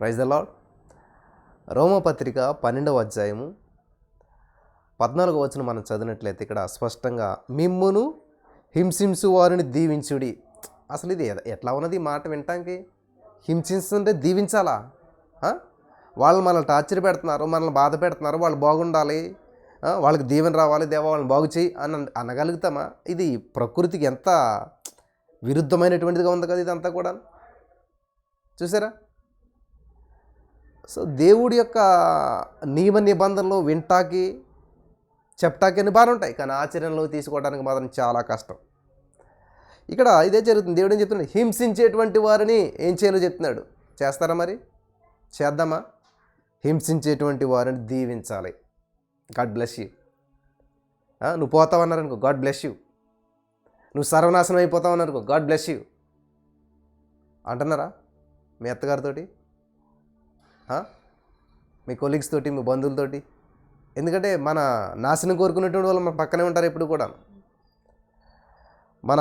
Praise the lord రోమపత్రిక పన్నెండవ అధ్యాయము పద్నాలుగో వచ్చిన మనం చదివినట్లయితే ఇక్కడ స్పష్టంగా మిమ్మును హింసించు వారిని దీవించుడి. అసలు ఇది ఎ- ఎట్లా ఉన్నది మాట వినటానికి? హింసిస్తుంటే దీవించాలా? వాళ్ళు మనల్ని టార్చర్ పెడుతున్నారు మనల్ని బాధ పెడుతున్నారు వాళ్ళు బాగుండాలి వాళ్ళకి దీవెన రావాలి దేవా వాళ్ళని బాగు చేయి అని అనగలుగుతామా? ఇది ప్రకృతికి ఎంత విరుద్ధమైనటువంటిదిగా ఉంది కదా ఇదంతా కూడా చూసారా? సో దేవుడి యొక్క నియమ నిబంధనలు వింటాకి చెప్టాకి అని బాగానే ఉంటాయి. కానీ ఆచరణలో తీసుకోవడానికి మాత్రం చాలా కష్టం. ఇక్కడ ఇదే జరుగుతుంది. దేవుడు ఏం చెప్తున్నాడు? హింసించేటువంటి వారిని ఏం చేయాలో చెప్తున్నాడు? చేస్తారా మరి? చేద్దామా? హింసించేటువంటి వారిని దీవించాలి. God bless you. నువ్వు పోతావన్నారనుకో గాడ్ బ్లెస్ యూ. నువ్వు సర్వనాశనం అయిపోతావన్నారనుకో గాడ్ బ్లెస్ యూ. అంటున్నారా మీ అత్తగారితోటి? మీ కొలీగ్స్ తోటి మీ బంధువులతోటి ఎందుకంటే మన నాశనం కోరుకునేటువంటి వాళ్ళు మన పక్కనే ఉంటారు ఎప్పుడు కూడా. మన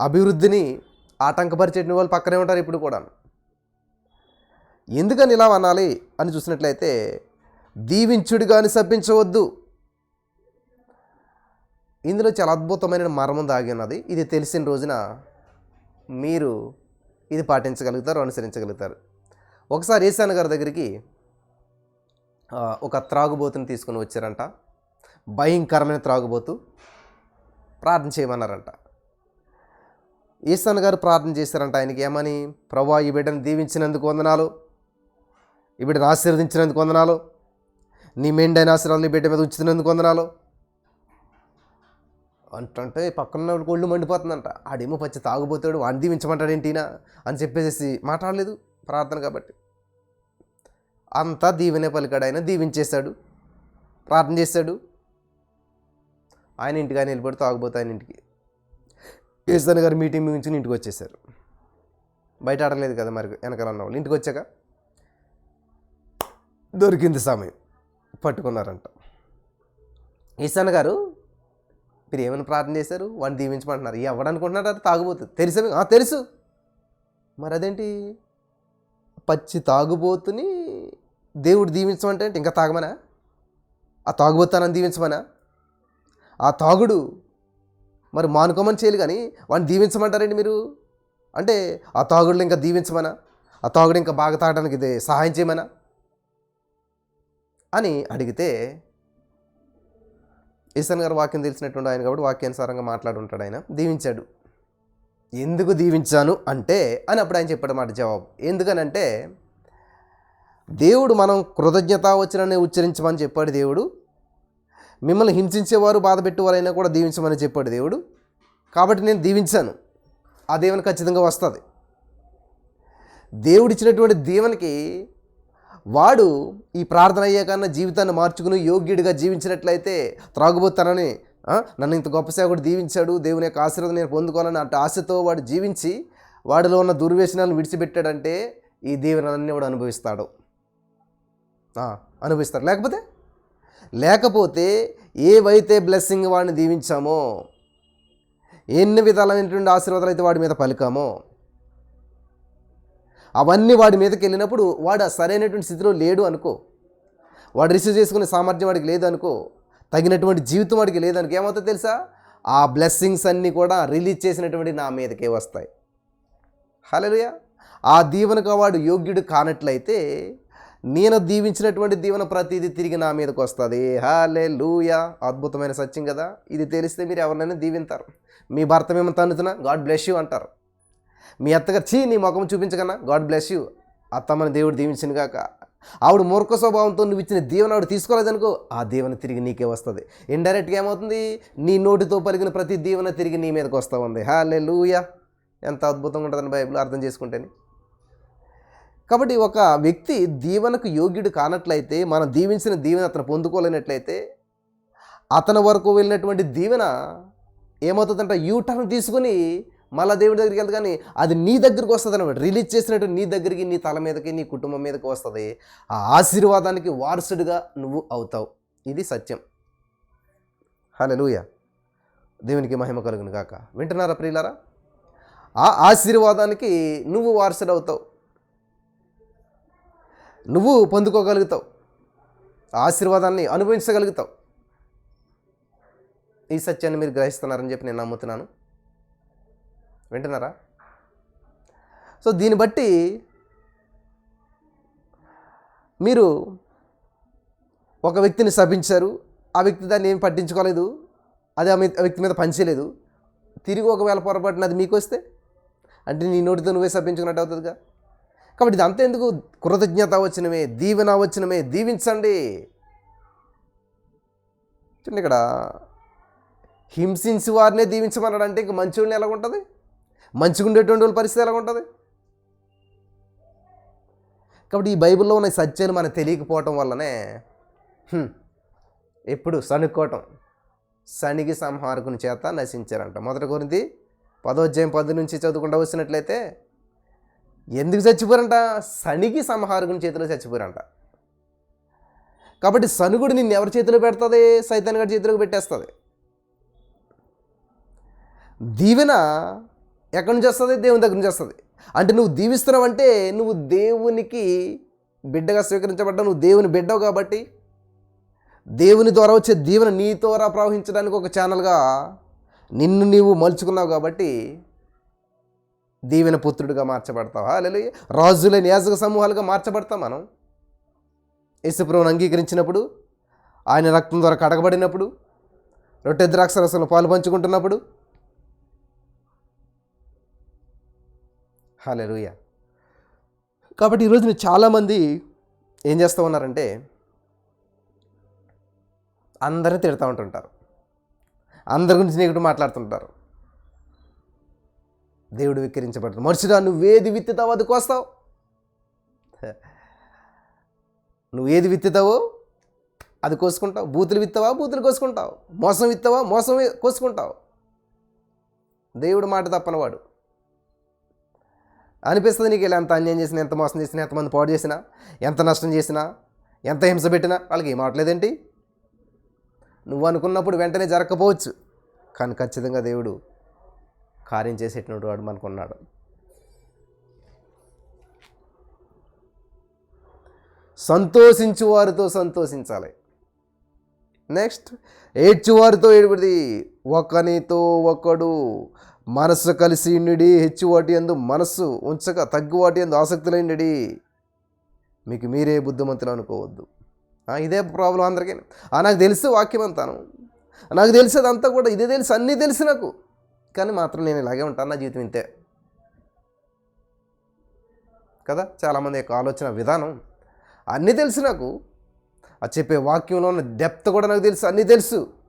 అభివృద్ధిని ఆటంకపరిచేటువంటి వాళ్ళు పక్కనే ఉంటారు ఇప్పుడు కూడా. ఎందుకని ఇలా అనాలి అని చూసినట్లయితే దీవించుడు కానీ శపించవద్దు. ఇందులో చాలా అద్భుతమైన మర్మం దాగి ఉన్నది. ఇది తెలిసిన రోజున మీరు ఇది పాటించగలుగుతారు అనుసరించగలుగుతారు. ఒకసారి ఈశాన్ గారి దగ్గరికి ఒక త్రాగుబోతుని తీసుకుని వచ్చారంట. భయంకరమైన త్రాగుబోతు ప్రార్థన చేయమన్నారంట. ఈశాన్ గారు ప్రార్థన చేశారంట ఆయనకి ఏమని? ప్రభా ఈ బిడ్డను దీవించినందుకు వందనాలు. ఈ బిడ్డను ఆశీర్వదించినందుకు వందనాలు. నీ మెండైన ఆశీర్వాదం నీ బిడ్డ మీద ఉంచినందుకు వందనాలు. అంటుంటే పక్కన ఉన్న ఒళ్ళు మండిపోతుందంట. ఆడేమో పచ్చి తాగుబోతాడు వాడిని దీవించమంటాడు ఏంటినా అని చెప్పేసి మాట్లాడలేదు. ప్రార్థన కాబట్టి. అంతా దీవెనే పలికాడు ఆయన దీవించేశాడు. ప్రార్థన చేశాడు. ఆయన ఇంటికి ఆయన వెళ్ళిపోయి తాగుబోతు ఆయన ఇంటికి. కేసీఆర్ గారు మీటింగ్ నుంచి ఇంటికి వచ్చేసారు బయట ఆడలేదు కదా మరి వెనకాల ఉన్న వాళ్ళు. ఇంటికి వచ్చాక దొరికింది సమయం. పట్టుకున్నారంట. ఈశాన్ గారు మీరు ఏమైనా ప్రార్థన చేశారు. వాడిని దీవించమంటున్నారు. ఎవడనుకుంటున్నారు అది తాగుబోతుంది తెలుసా తెలుసు. మరి అదేంటి? పచ్చి తాగుబోతుని దేవుడు దీవించమంటే ఇంకా తాగమనా? ఆ తాగుబోతానని దీవించమనా? ఆ తాగుడు మరి మానుకోమని చేయాలి కానీ వాడిని దీవించమంటారండి మీరు? అంటే ఆ తాగుడులు ఇంకా దీవించమనా? ఆ తాగుడు ఇంకా బాగా తాగడానికి ఇది సహాయం చేయమనా? అని అడిగితే ఈశాన్ గారు వాక్యం తెలిసినటువంటి ఆయన కాబట్టి వాక్యానుసారంగా మాట్లాడుంటాడు ఆయన. దీవించాడు. ఎందుకు దీవించాను అంటే అని అప్పుడు ఆయన చెప్పాడు జవాబు. ఎందుకనంటే దేవుడు మనం కృతజ్ఞత వచ్చిననే ఉచ్చరించమని చెప్పాడు దేవుడు. మిమ్మల్ని హింసించేవారు బాధ పెట్టేవారైనా కూడా దీవించమని చెప్పాడు దేవుడు. కాబట్టి నేను దీవించాను. ఆ దేవుని ఖచ్చితంగా వస్తుంది. దేవుడిచ్చినటువంటి దేవునికి వాడు ఈ ప్రార్థన అయ్యాకన్నా జీవితాన్ని మార్చుకుని యోగ్యుడిగా జీవించినట్లయితే త్రాగుబోతానని నన్ను ఇంత గొప్ప సేవకుడు దీవించాడు దేవుని యొక్క ఆశీర్వాదం నేను పొందుకోవాలని అటు ఆశతో వాడు జీవించి వాడిలో ఉన్న దుర్వ్యసనాలను విడిచిపెట్టాడంటే ఈ దీవెనలన్నీ వాడు అనుభవిస్తాడు. అనుభవిస్తాడు. లేకపోతే? లేకపోతే ఏవైతే బ్లెస్సింగ్ వాడిని దీవించామో ఎన్ని విధాలైనటువంటి ఆశీర్వాదాలు అయితే వాడి మీద పలికామో అవన్నీ వాడి మీదకి వెళ్ళినప్పుడు వాడు సరైనటువంటి స్థితిలో లేడు అనుకో వాడు రిసీవ్ చేసుకునే సామర్థ్యం వాడికి లేదు అనుకో తగినటువంటి జీవితం వాడికి లేదు ఏమవుతుందో తెలుసా? ఆ బ్లెస్సింగ్స్ అన్నీ కూడా రిలీజ్ చేసినటువంటి నా మీదకే వస్తాయి. హలోయ ఆ దీవెనకు వాడు యోగ్యుడు కానట్లయితే నేను దీవించినటువంటి దీవెన ప్రతిదీ తిరిగి నా మీదకి వస్తుంది. హాలే లూయా అద్భుతమైన సత్యం కదా. ఇది తెలిస్తే మీరు ఎవరినైనా దీవింతారు. మీ భర్త మేము తన్నుతున్నా గాడ్ బ్లెస్ యూ అంటారు. మీ అత్తగారు చీ నీ ముఖం చూపించకన్నా. గాడ్ బ్లెస్ యూ అత్తమ్మని దేవుడు దీవించిన కాక ఆవిడ మూర్ఖ స్వభావంతో నువ్వు ఇచ్చిన దీవెన ఆవిడ తీసుకోలేదనుకో ఆ దీవెన తిరిగి నీకే వస్తుంది. ఇండైరెక్ట్గా ఏమవుతుంది? నీ నోటితో పలికిన ప్రతి దీవెన తిరిగి నీ మీదకి వస్తూ ఉంది. హాలే లూయా ఎంత అద్భుతంగా ఉంటుందని బైబిల్ అర్థం చేసుకుంటేనే. కాబట్టి ఒక వ్యక్తి దీవెనకు యోగ్యుడు కానట్లయితే మనం దీవించిన దీవెన అతను పొందుకోలేనట్లయితే అతని వరకు వెళ్ళినటువంటి దీవెన ఏమవుతుందంటే యూటర్న్ తీసుకుని మళ్ళీ దేవుడి దగ్గరికి వెళ్తే కానీ అది నీ దగ్గరికి వస్తుంది అనమాట రిలీజ్ చేసినట్టు నీ దగ్గరికి నీ తల మీదకి నీ కుటుంబం మీదకి వస్తుంది. ఆ ఆశీర్వాదానికి వారసుడిగా నువ్వు అవుతావు. ఇది సత్యం. హలోయ దేవునికి మహిమ కలుగును కాక వింటున్నారా ప్రియులారా? ఆ ఆశీర్వాదానికి నువ్వు వారసుడు అవుతావు. నువ్వు పొందుకోగలుగుతావు. ఆ ఆశీర్వాదాన్ని అనుభవించగలుగుతావు. ఈ సత్యాన్ని మీరు గ్రహిస్తున్నారని చెప్పి నేను నమ్ముతున్నాను. వింటున్నారా? సో దీన్ని బట్టి మీరు ఒక వ్యక్తిని శపించారు ఆ వ్యక్తి దాన్ని ఏం పట్టించుకోలేదు అది ఆ వ్యక్తి మీద పనిచేయలేదు తిరిగి ఒకవేళ పొరపాటున అది మీకు వస్తే అంటే నీ నోటితో నువ్వే శపించుకున్నట్టు అవుతుందిగా. కాబట్టి ఇది అంతేందుకు కృతజ్ఞత వచ్చినమే దీవెన వచ్చినమే దీవించండి. చూడండి ఇక్కడ హింసించి వారినే దీవించమన్నాడు అంటే ఇంక మంచివాడిని ఎలా ఉంటుంది? మంచిగా ఉండేటువంటి వాళ్ళ పరిస్థితి ఎలా ఉంటుంది కాబట్టి ఈ బైబిల్లో ఉన్న సత్యాలు మనకు తెలియకపోవటం వల్లనే ఎప్పుడు సణుక్కోవటం శనికి సంహారకుని చేత నశించారంట. మొదటి గురించి పదోధ్యాయం పది నుంచి చదువుకుంటా వచ్చినట్లయితే ఎందుకు చచ్చిపోరంట? శనికి సంహారకుని చేతిలో చచ్చిపోరంట. కాబట్టి సనుగుడు నిన్ను ఎవరి చేతిలో పెడుతుంది? సైతాన్ గారి చేతిలోకి పెట్టేస్తుంది. దీవెన ఎక్కడి నుంచి వస్తుంది? దేవుని దగ్గర నుంచి వస్తుంది. అంటే నువ్వు దీవిస్తున్నావు అంటే నువ్వు దేవునికి బిడ్డగా స్వీకరించబడ్డావు నువ్వు దేవుని బిడ్డవు కాబట్టి దేవుని ద్వారా వచ్చే దీవెన నీ ద్వారా ప్రవహించడానికి ఒక ఛానల్గా నిన్ను నీవు మలుచుకున్నావు కాబట్టి దీవెన పుత్రుడిగా మార్చబడతావా. లేదా రాజులైన యాజక సమూహాలుగా మార్చబడతాం మనం. యేసుప్రభుని అంగీకరించినప్పుడు ఆయన రక్తం ద్వారా కడగబడినప్పుడు రొట్టె ద్రాక్ష రసంలో పాలు పంచుకుంటున్నప్పుడు హాలెలుయ. కాబట్టి ఈరోజు చాలామంది ఏం చేస్తూ ఉన్నారంటే అందరూ తిడతా ఉంటుంటారు. అందరి గురించి నెగిటివ్ మాట్లాడుతుంటారు. దేవుడు విక్రించబడుతుంది మనుషుడా నువ్వేది విత్తుతావో అది కోస్తావు. నువ్వు ఏది విత్తుతావో అది కోసుకుంటావు. బూతులు విత్తావా బూతులు కోసుకుంటావు. మోసం విత్తావా మోసం కోసుకుంటావు. దేవుడు మాట తప్పనవాడు. అనిపిస్తుంది నీకు ఇలా ఎంత అన్యాయం చేసినా ఎంత మోసం చేసినా ఎంతమంది పాడు చేసినా ఎంత నష్టం చేసినా ఎంత హింస పెట్టినా వాళ్ళకి ఏం అవట్లేదేంటి? నువ్వు అనుకున్నప్పుడు వెంటనే జరగకపోవచ్చు. కానీ ఖచ్చితంగా దేవుడు కార్యం చేసేటువంటి వాడు మనకున్నాడు. సంతోషించు వారితో సంతోషించాలి. నెక్స్ట్ ఏడ్చువారితో ఏడుపడి ఒకనితో ఒకడు మనస్సు కలిసి ఉండి హెచ్చు వాటి ఎందు మనస్సు ఉంచక తగ్గు వాటి ఎందు ఆసక్తులైండి మీకు మీరే బుద్ధిమంతులు అనుకోవద్దు. ఆ, ఇదే ప్రాబ్లం అందరికీ. ఆ, నాకు తెలుసు వాక్యం అంతాను. నాకు తెలిసేదంతా కూడా ఇదే తెలుసు అన్నీ తెలుసు నాకు. కానీ మాత్రం నేను ఇలాగే ఉంటాను నా జీవితం ఇంతే. కదా? చాలామంది యొక్క ఆలోచన విధానం. అన్నీ తెలుసు నాకు. ఆ చెప్పే వాక్యంలో ఉన్న డెప్త్ కూడా నాకు తెలుసు అన్నీ తెలుసు.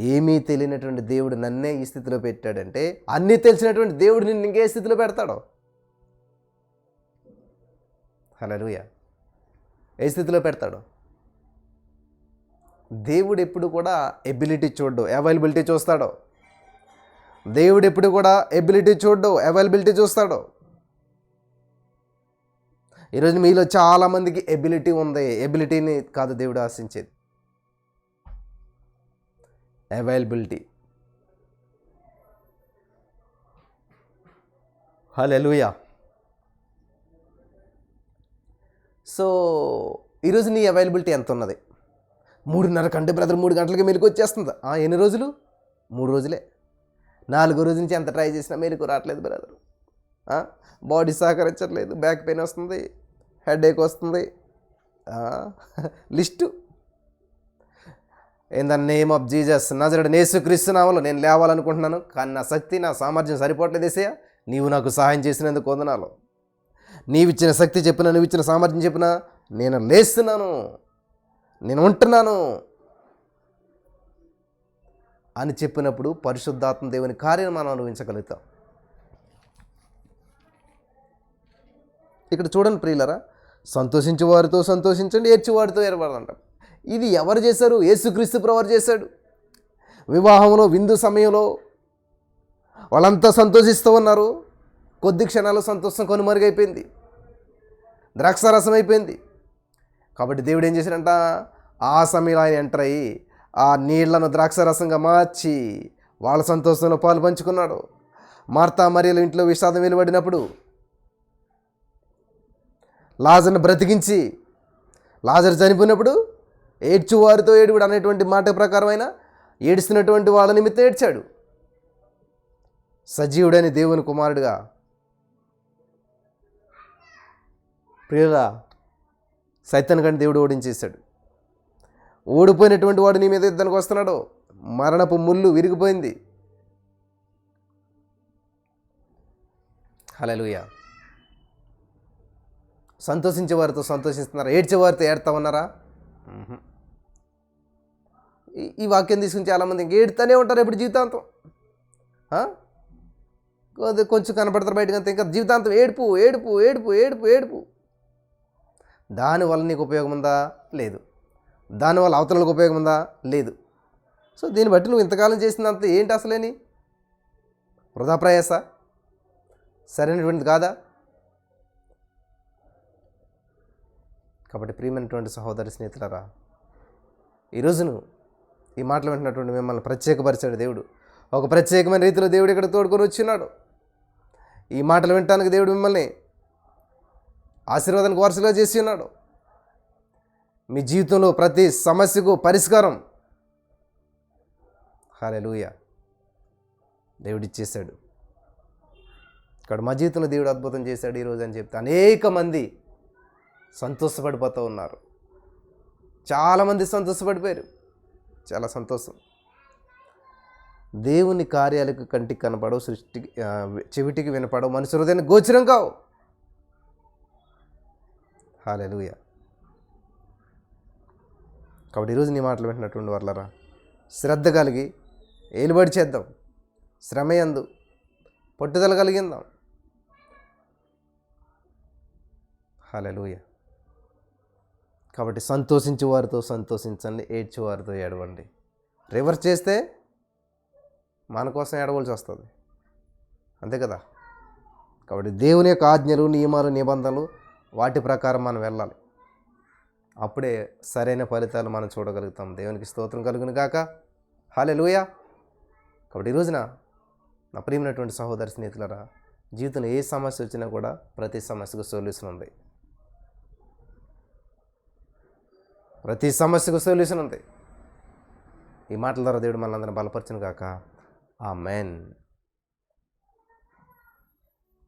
ఏమీ తెలియనటువంటి దేవుడు నన్నే ఈ స్థితిలో పెట్టాడంటే అన్నీ తెలిసినటువంటి దేవుడు నిన్ను ఇంకే స్థితిలో పెడతాడు. హలలుయ ఏ స్థితిలో పెడతాడు? దేవుడు ఎప్పుడు కూడా ఎబిలిటీ చూడ్డు అవైలబిలిటీ చూస్తాడు. దేవుడు ఎప్పుడు కూడా ఎబిలిటీ చూడ్డు అవైలబిలిటీ చూస్తాడు. ఈరోజు మీలో చాలామందికి ఎబిలిటీ ఉంది. ఎబిలిటీని కాదు దేవుడు ఆశించేది. అవైలబిలిటీ హలెలుయా సో ఈరోజు నీ అవైలబిలిటీ ఎంత ఉన్నది మూడున్నర కంటే బ్రదర్ మూడు గంటలకి మెలకు వచ్చేస్తుంది. ఎన్ని రోజులు? మూడు రోజులే. నాలుగో రోజు నుంచి ఎంత ట్రై చేసినా మెలకు రావట్లేదు బ్రదర్. బాడీ సహకరించట్లేదు బ్యాక్ పెయిన్ వస్తుంది హెడ్ ఏక్ వస్తుంది list. In the name of Jesus నజరడు నేసుక్రీస్తు నామలో నేను లేవాలనుకుంటున్నాను. కానీ నా శక్తి నా సామర్థ్యం సరిపోవట్లేదు ఏసయ్య. నీవు నాకు సహాయం చేసినందుకు వందనాలు. నీవిచ్చిన శక్తి చెప్పిన నువ్వు ఇచ్చిన సామర్థ్యం చెప్పిన నేను లేస్తున్నాను. నేను ఉంటున్నాను. అని చెప్పినప్పుడు పరిశుద్ధాత్మ దేవుని కార్యం మనం అనుభవించగలుగుతాం. ఇక్కడ చూడండి ప్రియులరా సంతోషించే వారితో సంతోషించండి ఏడ్చి వారితో ఇది ఎవరు చేశారు? యేసుక్రీస్తు ప్రవర్ చేశాడు. వివాహంలో విందు సమయంలో వాళ్ళంతా సంతోషిస్తూ ఉన్నారు. కొద్ది క్షణాలు సంతోషం కొనుమరుగైపోయింది. ద్రాక్షారసం అయిపోయింది. కాబట్టి దేవుడు ఏం చేశాడంట? ఆ సమయంలో ఆయన ఎంటర్ అయ్యి ఆ నీళ్ళను ద్రాక్షారసంగా మార్చి వాళ్ళ సంతోషంలో పాలు పంచుకున్నాడు. మార్తా మరియల ఇంట్లో విషాదం వెలువడినప్పుడు లాజర్ని బ్రతికించి లాజర్ చనిపోయినప్పుడు ఏడ్చు వారితో ఏడుగుడు అనేటువంటి మాట ప్రకారమైన ఏడుస్తున్నటువంటి వాళ్ళ నిమిత్తం ఏడ్చాడు. సజీవుడైన దేవుని కుమారుడుగా. ప్రియుల సైతన్ కంటే దేవుడు ఓడించేశాడు. ఓడిపోయినటువంటి వాడు నీ మీద యుద్ధానికి వస్తున్నాడు? మరణపు ముళ్ళు విరిగిపోయింది. హలలుయ సంతోషించే వారితో సంతోషిస్తున్నారా? ఏడ్చే వారితో ఏడతా ఉన్నారా? ఈ- వాక్యం తీసుకుని చాలామంది ఇంక ఏడుతూనే ఉంటారు ఎప్పుడు జీవితాంతం. కొంచెం కనపడతారు బయటకు ఇంకా జీవితాంతం ఏడుపు ఏడుపు ఏడుపు ఏడుపు ఏడుపు. దానివల్ల నీకు ఉపయోగం ఉందా? లేదు. దానివల్ల అవతలకు ఉపయోగం ఉందా? లేదు. సో దీన్ని బట్టి నువ్వు ఇంతకాలం చేసినంత ఏంటి అసలేని? వృధా ప్రయాస? సరైనటువంటిది కాదా? కాబట్టి ప్రియమైనటువంటి సహోదరి స్నేహితులరా ఈరోజును ఈ మాటలు వింటున్నటువంటి మిమ్మల్ని ప్రత్యేకపరిచాడు దేవుడు. ఒక ప్రత్యేకమైన రీతిలో దేవుడు ఇక్కడ తోడుకొని వచ్చినాడు. ఈ మాటలు వినటానికి దేవుడు మిమ్మల్ని ఆశీర్వాదానికి వరుసగా చేసి ఉన్నాడు. మీ జీవితంలో ప్రతి సమస్యకు పరిష్కారం. హాలెలూయ దేవుడు ఇచ్చేశాడు. ఇక్కడ మా జీవితంలో దేవుడు అద్భుతం చేశాడు ఈరోజు అని చెప్తే అనేక మంది సంతోషపడిపోతూ ఉన్నారు. చాలామంది సంతోషపడిపోయారు. చాలా సంతోషం. దేవుని కార్యాలకు కంటికి కనపడవు సృష్టికి చెవిటికి వినపడవు మనిషి హృదయాన్ని గోచరం కావు. హాలెలూయ. కాబట్టి ఈరోజు నీ మాటలు వింటున్నటువంటి వర్లరా శ్రద్ధ కలిగి ఏలుబడి చేద్దాం. శ్రమయందు పట్టుదల కలిగిందాం హాలెలుయా. కాబట్టి సంతోషించు వారితో సంతోషించండి ఏడ్చు వారితో ఏడవండి. రివర్స్ చేస్తే మన కోసం ఏడవలసి వస్తుంది. అంతే కదా? కాబట్టి దేవుని యొక్క ఆజ్ఞలు నియమాలు నిబంధనలు వాటి ప్రకారం మనం వెళ్ళాలి. అప్పుడే సరైన ఫలితాలు మనం చూడగలుగుతాం. దేవునికి స్తోత్రం కలుగును కాక హాలే కాబట్టి ఈ రోజున నా ప్రియమైనటువంటి సహోదరి స్నేహితులరా జీవితంలో ఏ సమస్య వచ్చినా కూడా ప్రతి సమస్యకు సొల్యూషన్ ఉంది. ప్రతి సమస్యకు సొల్యూషన్ ఉంది. ఈ మాటల ద్వారా దేవుడు మనందరిని బలపరచును కాక ఆ మెన్